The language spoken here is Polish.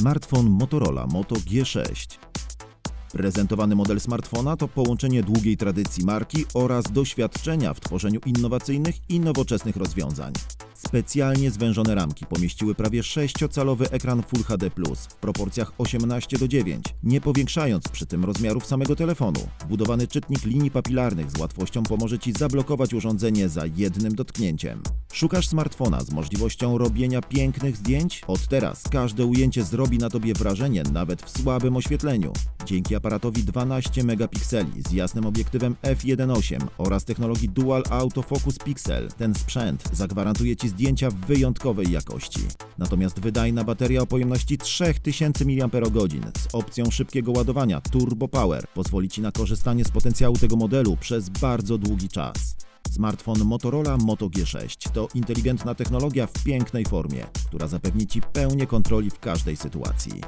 Smartfon Motorola Moto G6. Prezentowany model smartfona to połączenie długiej tradycji marki oraz doświadczenia w tworzeniu innowacyjnych i nowoczesnych rozwiązań. Specjalnie zwężone ramki pomieściły prawie 6-calowy ekran Full HD+, w proporcjach 18 do 9, nie powiększając przy tym rozmiarów samego telefonu. Wbudowany czytnik linii papilarnych z łatwością pomoże Ci zablokować urządzenie za jednym dotknięciem. Szukasz smartfona z możliwością robienia pięknych zdjęć? Od teraz każde ujęcie zrobi na Tobie wrażenie nawet w słabym oświetleniu. Dzięki aparatowi 12 megapikseli z jasnym obiektywem f1.8 oraz technologii Dual Autofocus Pixel, ten sprzęt zagwarantuje Ci zdjęcia wyjątkowej jakości. Natomiast wydajna bateria o pojemności 3000 mAh z opcją szybkiego ładowania Turbo Power pozwoli Ci na korzystanie z potencjału tego modelu przez bardzo długi czas. Smartfon Motorola Moto G6 to inteligentna technologia w pięknej formie, która zapewni Ci pełnię kontroli w każdej sytuacji.